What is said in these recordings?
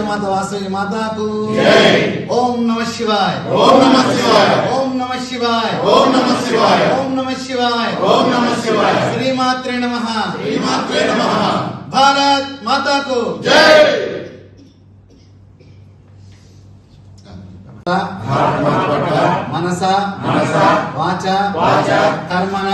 భువనేశ్వర మాత వాసుని మాతాకు. ఓం నమ శివాయ. ఓం నమ శివాయ. ఓం నమ శివాయ. ఓం నమ శివాయ. ఓం నమ శివాయ. ఓం నమ శివాయ. శ్రీమాత్రే నమ. శ్రీమాత్రే నమ. భారత్ మాతాకు. జై. భారత్ మనస మనస వాచ వాచ కర్మణ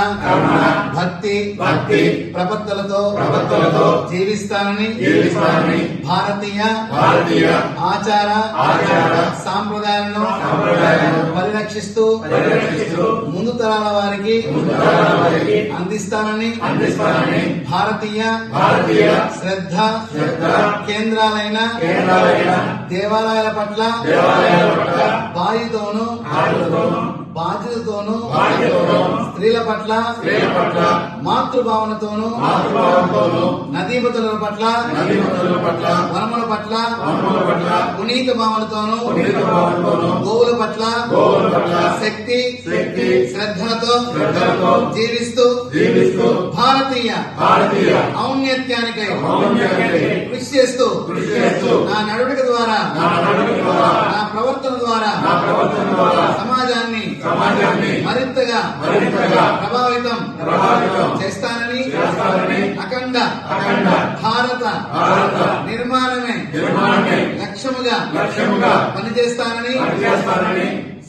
భక్తి భక్తి ప్రపత్తులతో ప్రపత్తులతో జీవిస్తానని జీవిస్తానని భారతీయ భారతీయ ఆచార ఆచార సాంప్రదాయాలను సాంప్రదాయాలను పరిరక్షిస్తూ పరిరక్షిస్తూ ముందు తరాల వారికి ముందు తరాల వారికి అందిస్తానని అందిస్తానని భారతీయ భారతీయ శ్రద్ధ శ్రద్ధ కేంద్రాలైన కేంద్రాలైన దేవాలయాల పట్ల దేవాలయాల పట్ల బాధ్యతతోను స్త్రీల పట్ల స్త్రీల పట్ల మాతృభావనతోను నదీమతుల పట్ల వనముల పట్ల పునీత భావనతోను గోవుల పట్ల శక్తి శక్తి శ్రద్ధలతో జీవిస్తూ జీవిస్తూ భారతీయ ఔన్నత్యానికై కృషి చేస్తూ నా నడుడిక ద్వారా నా నడుముల ద్వారా నా ప్రవర్తన ద్వారా నా ప్రవర్తన ద్వారా సమాజాన్ని సమాజాన్ని మరింతగా మరింతగా ప్రభావితం ప్రభావితం చేస్తానని అఖండ అఖండ భారత భారత నిర్మాణమే నిర్మాణమే లక్ష్యముగా పనిచేస్తానని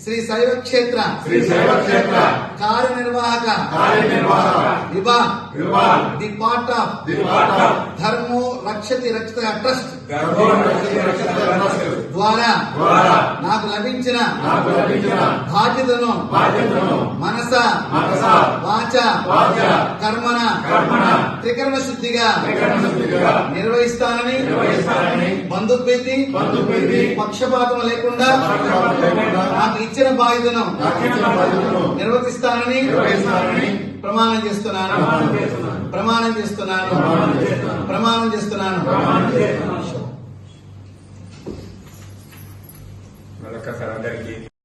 శ్రీ శైవ క్షేత్ర శ్రీ శైవ క్షేత్ర కార్యనిర్వాహక. కార్యనిర్వాహక. విభాగ్ vibhag the part of. The part of. ధర్మో రక్షతి రక్షిత ట్రస్ట్. గర్భోన్నతి రక్షిత ట్రస్ట్. ద్వారా నాకు లభించిన బాధ్యతను మనస వాచ కర్మణ త్రికరణ శుద్ధిగా నిర్వహిస్తానని బంధుప్రీతి పక్షపాతం లేకుండా నాకు ఇచ్చిన బాధ్యతను నిర్వర్తిస్తానని ప్రమాణం చేస్తున్నాను. ప్రమాణం చేస్తున్నాను. ప్రమాణం చేస్తున్నాను. ప్రమాణం చేస్తున్నాను. అందరికీ